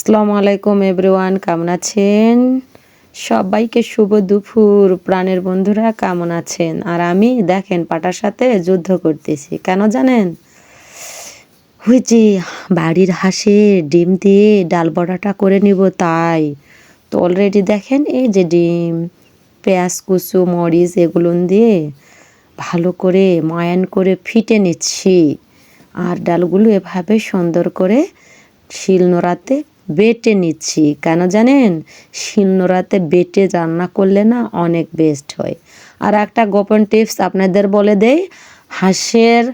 আসসালামু আলাইকুম এভরিওয়ান, কেমন আছেন? সবাইকে শুভ দুপুর। প্রাণের বন্ধুরা, কেমন আছেন? আর আমি, দেখেন, পাটার সাথে যুদ্ধ করতেছি, কেন জানেন? হয়েছে বাড়ির হাঁসে ডিম দিয়ে ডাল বড়াটা করে নিব তাই। তো অলরেডি দেখেন, এই যে ডিম, পেঁয়াজ, কুচু, মরিচ, এগুলো দিয়ে ভালো করে ময়ান করে ফিটে নিচ্ছি। আর ডালগুলো এভাবে সুন্দর করে শিলনোড়াতে বেটে নিচ্ছি। কেন জানেন? শিলনোড়াতে বেটে রান্না করলে না অনেক বেস্ট হয়। আর একটা গোপন টিপস আপনাদের বলে দেই। হাঁসের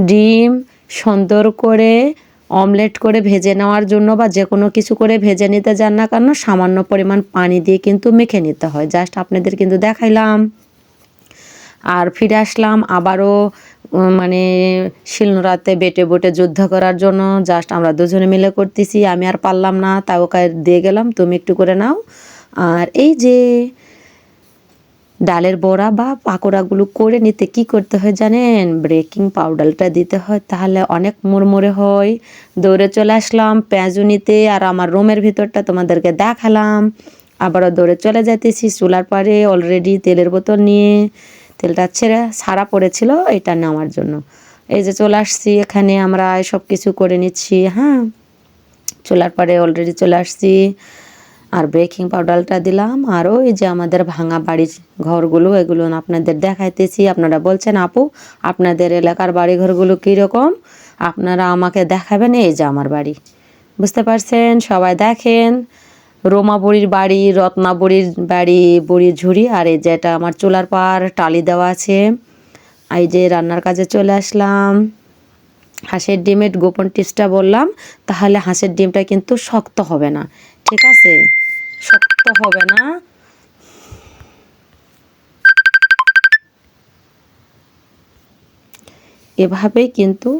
ডিম সুন্দর করে অমলেট করে ভেজে নেওয়ার জন্য বা যে কোনো কিছু করে ভেজে নিতে যান না কেন, সামান্য পরিমাণ পানি দিয়ে কিন্তু মেখে নিতে হয়। জাস্ট আপনাদের কিন্তু দেখাইলাম। আর ফিরে আসলাম আবারও মানে শিলনোড়াতে বেটে বটে যুদ্ধ করার জন্য জাস্ট আমরা দুজনে মিলে করতেছি, আমি আর পারলাম না, তাও ওকে দিয়ে গেলাম, তুমি একটু করে নাও। আর এই যে ডালের বড়া বা পাকোড়াগুলো করে নিতে কি করতে হয় জানেন? ব্রেকিং পাউডারটা দিতে হয়, তাহলে অনেক মুড়মুড়ে হয়। দৌড়ে চলে আসলাম, পেঁয়াজু নিতে আর আমার রুমের ভিতরটা তোমাদেরকে দেখালাম। আবারও দৌড়ে চলে যাইতেছি, চুলার পারে অলরেডি তেলের বোতল নিয়ে। তেলটা ছেড়ে সারা পড়েছিল, এটা নেওয়ার জন্য। এই যে চলে আসছি, এখানে আমরা সব কিছু করে নিচ্ছি হ্যাঁ। চুলার পরে অলরেডি চলে আসছি, আর বেকিং পাউডারটা দিলাম, আর ওই যে আমাদের ভাঙা বাড়ির ঘরগুলো, এগুলো আপনাদের দেখাইতেছি। আপনারা বলছেন, আপু, আপনাদের এলাকার বাড়ি ঘরগুলো কীরকম? আপনারা আমাকে দেখাবেন, এই যে আমার বাড়ি। বুঝতে পারছেন? সবাই দেখেন। রোমা বুড়ির বাড়ি রত্না বুড়ির বাড়ি, বুড়ির ঝুড়ি আর এই যেটা আমার চুলার পার, টালি দেওয়া আছে। এই যে রান্নার কাজে চলে আসলাম। হাঁসের ডিমের গোপন টিপসটা বললাম, তাহলে হাঁসের ডিমটা কিন্তু শক্ত হবে না, ঠিক আছে? শক্ত হবে না। এভাবেই কিন্তু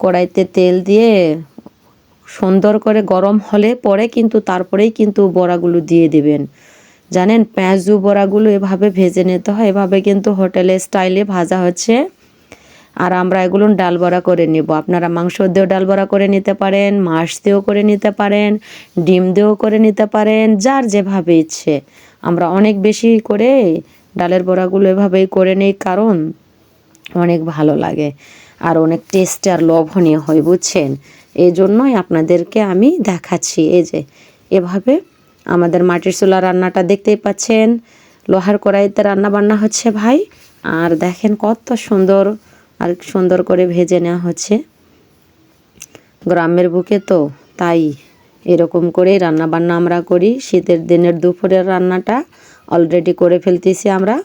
কড়াইতে তেল দিয়ে সুন্দর করে গরম হলে পরে কিন্তু তারপরেই কিন্তু বড়াগুলো দিয়ে দিবেন। জানেন, পেঁয়াজু বড়াগুলো এভাবে ভেজে নিতে হয়, এভাবে কিন্তু হোটেলে স্টাইলে ভাজা হচ্ছে। আর আমরা এগুলো ডাল বড়া করে নেব। আপনারা মাংস দিয়েও ডাল বড়া করে নিতে পারেন, মাছ দিয়েও করে নিতে পারেন, ডিম দিয়েও করে নিতে পারেন, যার যেভাবে ইচ্ছে। আমরা অনেক বেশি করে ডালের বড়াগুলো এভাবেই করে নিই, কারণ অনেক ভালো লাগে। আর অনেক টেস্ট আর লোভনীয় হয়, বুঝছেন? এই জন্যই আপনাদেরকে আমি দেখাচ্ছি। এই যে, এভাবে আমাদের মাটির চুলা রান্নাটা দেখতেই পাচ্ছেন। লোহার কড়াইতে রান্না বান্না হচ্ছে ভাই। আর দেখেন কত সুন্দর আর সুন্দর করে ভেজে নেওয়া হচ্ছে। গ্রামের বুকে তো তাই এরকম করেই রান্না বান্না আমরা করি। শীতের দিনের দুপুরের রান্নাটা অলরেডি করে ফেলতেছি আমরা।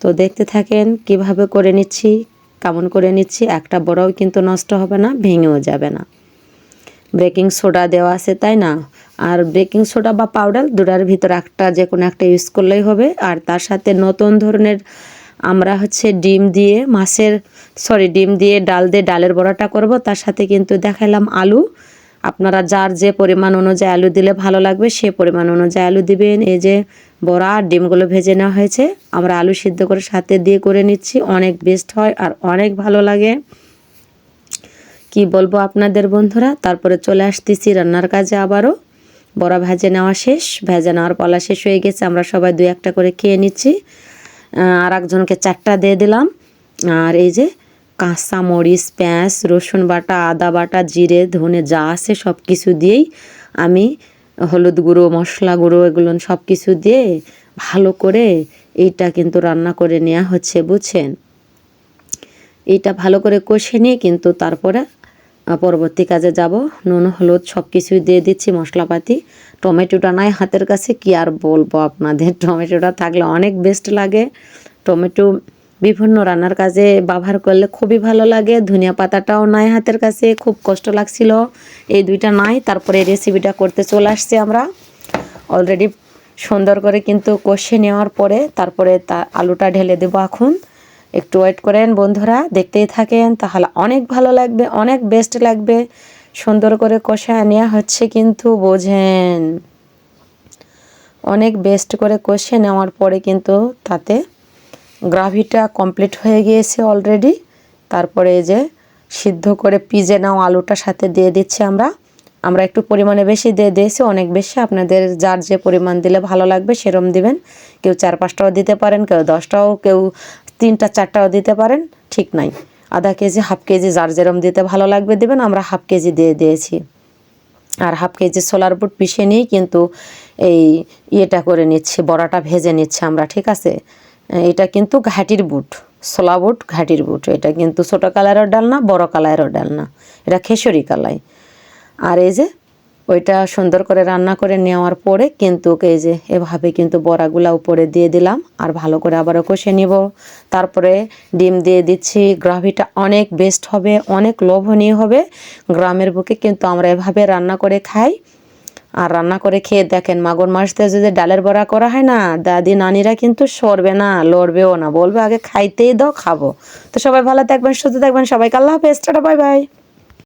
তো দেখতে থাকেন কীভাবে করে নিচ্ছি কেমন করে নিচ্ছি? একটা বড়াও কিন্তু নষ্ট হবে না, ভেঙেও যাবে না। বেকিং সোডা দেওয়া আছে, তাই না? আর বেকিং সোডা বা পাউডার দুটার ভিতর একটা যে কোনো একটা ইউজ করলেই হবে। আর তার সাথে নতুন ধরনের আমরা হচ্ছে ডিম দিয়ে মাছের, সরি, ডিম দিয়ে ডাল দিয়ে ডালের বড়াটা করব। তার সাথে কিন্তু দেখালাম আলু। আপনারা যার যে পরিমাণ অনুযায়ী আলু দিলে ভালো লাগবে, সে পরিমাণ অনুযায়ী আলু দিবেন। এই যে বড়া আর ডিমগুলো ভেজে নেওয়া হয়েছে, আমরা আলু সিদ্ধ করে সাথে দিয়ে করে নিচ্ছি। অনেক বেস্ট হয় আর অনেক ভালো লাগে। কি বলব আপনাদের বন্ধুরা? তারপরে চলে আসতেছি রান্নার কাজে আবারও। বড়া ভেজে নেওয়া শেষ, ভেজে নেওয়ার পালা শেষ হয়ে গেছে। আমরা সবাই দুই একটা করে খেয়ে নিচ্ছি। আর একজনকে চারটা দিয়ে দিলাম। আর এই যে কাঁচা মরিচ, পেঁয়াজ, রসুন বাটা, আদা বাটা, জিরে, ধনে যা আছে সব কিছু দিয়েই আমি হলুদ গুঁড়ো, মশলা গুঁড়ো এগুলো সব কিছু দিয়ে ভালো করে এইটা কিন্তু রান্না করে নেওয়া হচ্ছে, বুঝছেন? এইটা ভালো করে কষে নিয়ে কিন্তু তারপরে পরবর্তী কাজে যাব। নুন, হলুদ সব কিছুই দিয়ে দিচ্ছি মশলাপাতি। টমেটোটা নাই হাতের কাছে, কি আর বলব আপনাদের? টমেটোটা থাকলে অনেক বেস্ট লাগে। টমেটো বিভিন্ন রান্নার কাজে ব্যবহার করলে খুবই ভালো লাগে। ধনিয়া পাতাটাও নাই হাতের কাছে, খুব কষ্ট লাগছিল। এই দুইটা নাই, তারপরে রেসিপিটা করতে চলে আসছি আমরা। অলরেডি সুন্দর করে কিন্তু কষে নেওয়ার পরে তারপরে তা আলুটা ঢেলে দেবো এখন। একটু ওয়েট করেন বন্ধুরা, দেখতেই থাকেন। তাহলে অনেক ভালো লাগবে, অনেক বেস্ট লাগবে। সুন্দর করে কষা নেওয়া হচ্ছে কিন্তু, বোঝেন। অনেক বেস্ট করে কষে নেওয়ার পরে কিন্তু তাতে গ্রাভিটা কমপ্লিট হয়ে গিয়েছে অলরেডি তারপরে এই যে সিদ্ধ করে পিজে নাও আলুটা সাথে দিয়ে দিচ্ছি আমরা। আমরা একটু পরিমাণে বেশি দিয়ে দিয়েছি, অনেক বেশি। আপনাদের যার যে পরিমাণ দিলে ভালো লাগবে সেরম দিবেন। কেউ চার পাঁচটাও দিতে পারেন, কেউ দশটাও, কেউ তিনটা, চারটাও দিতে পারেন, ঠিক নাই। আধা কেজি, হাফ কেজি, যার যেরম দিতে ভালো লাগবে দিবেন, আমরা হাফ কেজি দিয়ে দিয়েছি। আর হাফ কেজি সোলার বুট পিষে নিয়ে কিন্তু এই ইয়েটা করে নিচ্ছি, বড়াটা ভেজে নিচ্ছি আমরা, ঠিক আছে? এটা কিন্তু ঘাটির বুট সোলা বুট, ঘাটির বুট। এটা কিন্তু ছোটো কালারের ডাল না বড় কালারের ডাল না এটা খেসরি কালাই। আর এই যে ওইটা সুন্দর করে রান্না করে নেওয়ার পরে কিন্তু এই যে এভাবে কিন্তু বড়াগুলা উপরে দিয়ে দিলাম আর ভালো করে আবারও কষে নিব। তারপরে ডিম দিয়ে দিচ্ছি, গ্রাভিটা অনেক বেস্ট হবে, অনেক লোভনীয় হবে। গ্রামের বুকে কিন্তু আমরা এভাবে রান্না করে খাই। আর রান্না করে খেয়ে দেখেন, মাগুর মাসতে যদি ডালের বড়া করা হয় না, দাদি নানিরা কিন্তু সরবে না, লড়বেও না, বলবে আগে খাইতেই দাও, খাব। তো সবাই ভালো থাকবেন, সুস্থ থাকবেন সবাই আল্লাহ হাফেজ, টাটা, বাই বাই।